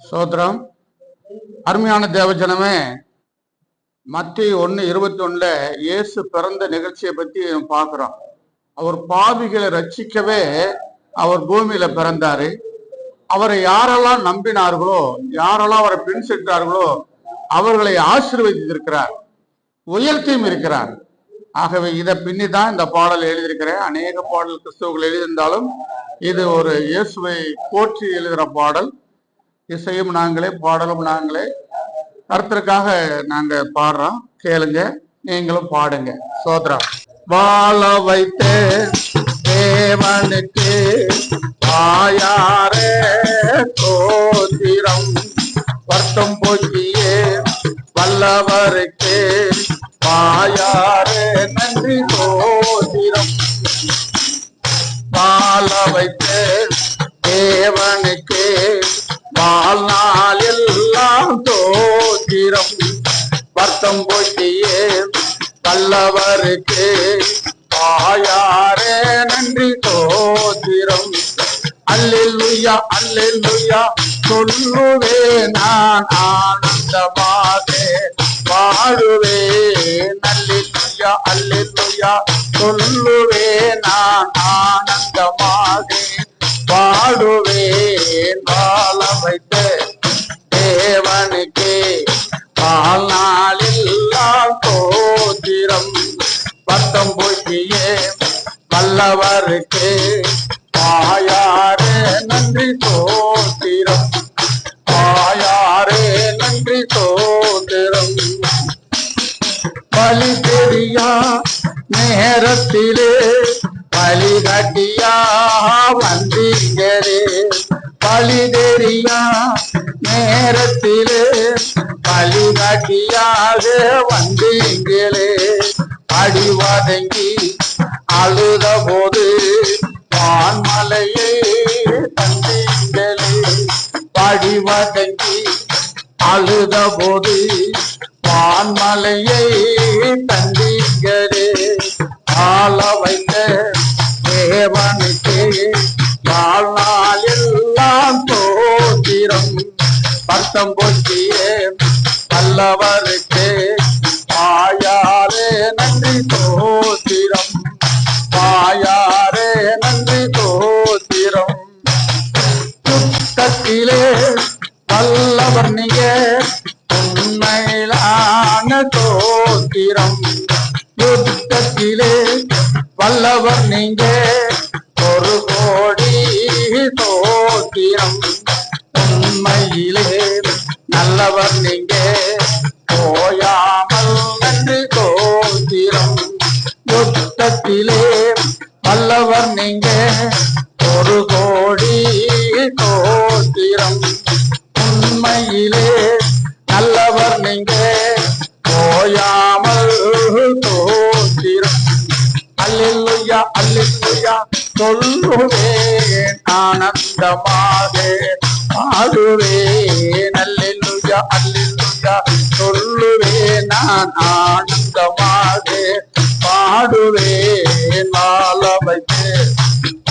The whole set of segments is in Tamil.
சோத்ரம். அருமையான தேவஜனமே மத்திய ஒன்று இருபத்தி ஒண்ணுல இயேசு பிறந்த நிகழ்ச்சியை பத்தி பார்க்கிறோம். அவர் பாவிகளை ரட்சிக்கவே அவர் பூமியில பிறந்தாரு. அவரை யாரெல்லாம் நம்பினார்களோ யாரெல்லாம் அவரை பின் சென்றார்களோ அவர்களை ஆசீர்வதித்திருக்கிறார். உயர்த்தியும் இருக்கிறார். ஆகவே இதை பின்னி தான் இந்த பாடல் எழுதியிருக்கிறேன். அநேக பாடல் கிறிஸ்தவர்கள் எழுதியிருந்தாலும் இது ஒரு இயேசுவை போற்றி எழுதுகிற பாடல். இசையும் நாங்களே பாடலும் நாங்களே. கருத்திற்காக நாங்க பாடுறோம். கேளுங்க நீங்களும் பாடுங்க. சோத்ரா. வாழ வைத்து தேவனுக்கு வாயாரே சோதிரம் வருத்தம் போக்கியே வல்லவருக்கு வாயாரே நன்றி சோதிரம் வாழ்நாள் எல்லாம் தோத்திரம். வருத்தம் போட்டியே வல்லவருக்கு. ஆயாரே நன்றி தோத்திரம். அல்லேலூயா அல்லேலூயா சொல்லுவே நான் ஆனந்தமாக வாழுவேன் அல்லேலூயா அல்லேலூயா சொல்லுவே தோதிரம் பத்தம் போக்கியே வல்லவருக்கு. ஆயாரே நன்றி தோத்திரம் ஆயாரே நன்றி தோத்திரம் பலி தெரியா நேரத்திலே பலி கட்டியா வந்தீங்களே. பலி தெரியா நேரத்திலே பலி கட்டியாக வந்தீங்களே அடி வதங்கி அழுத போது வான்மலையே தந்தீங்களே படி வதங்கி அழுத போது வான்மலையை தந்தீங்களே ஆள வைத்த தேவனுக்கு வாழ்நாள் எல்லாம் தோத்திரம். பத்தம் போக்கியே வல்லவருக்கு மாயாரே நன்றி தோத்திரம். மாயாரே நன்றி தோத்திரம். துக்கத்திலே வல்லவர் நீங்க உண்மையிலான தோத்திரம். யுத்தத்திலே வல்லவர் நீங்க ஒரு கோடி தோத்திரம். உண்மையிலே நல்லவர் நீங்க. போயாமல் நன்றி தோத்திரம் யுத்தத்திலே வல்லவர் நீங்க. ஒரு கோடி தோத்திரம் உண்மையிலே நல்லவர் நீங்க. போயாமல் தோத்திரம் அல்லேலூயா அல்லேலூயா சொல்லுவேன் ஆனந்தமாக பாடுவேன் அல்லேலூயா அல்லேலூயா சொல்லுவேன் நான் ஆனந்தமாக பாடுவேன் வாழ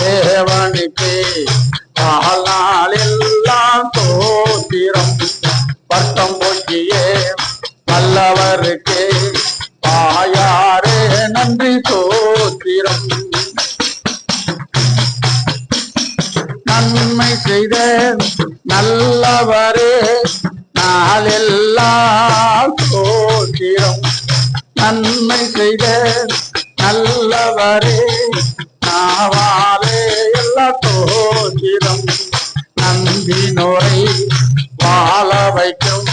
தேவனுக்கு. வாழ்நாள் தோத்திரம் பட்டம் போக்கியே வல்லவருக்கு. பாயாரே நன்றி தோத்திரம். நன்மை செய்த நல்லவரே நன்மை செய்த நல்லவரே நாவாலே எல்லா தோத்திரம் நம்பினோரை வாழ வைக்கும்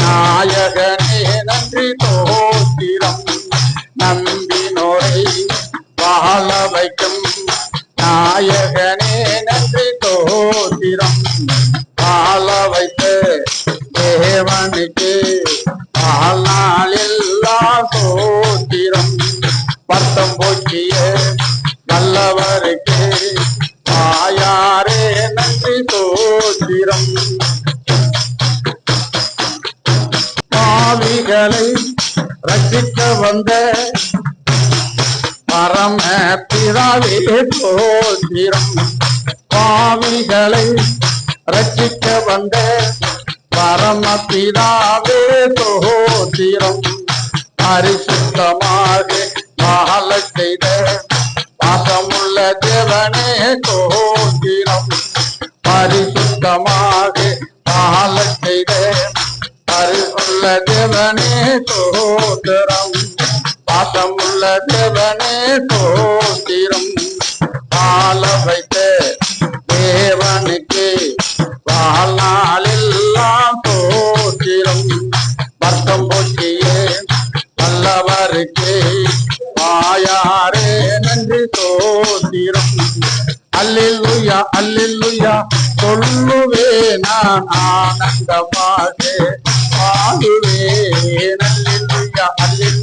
நாயகனே நன்றி தோத்திரம் நம்பினோரை வாழ வைக்கும் வீரம் பட்டம் போக்கிய நல்லவருக்கு ஆயாரே நன்றி தோத்திரம் பாவிகளை ரசிக்க வந்த பரம பிதாவே தோத்திரம் பாவிகளை ரசிக்க வந்த பரம பிதாவே சோத்திரம் பரிசுத்தமாக வாழ செய்த பாசமுள்ள தேவனே சோத்திரம் பரிசுத்தமாக வாழ செய்த பரிசுள்ள தேவனே சோத்திரம் பாசமுள்ள தேவனே சோத்திரம் அல்லேலூயா அல்லேலூயா சொல்லுவே நான் ஆனந்தமாக பாடுவேன் அல்லேலூயா அல்லேலூயா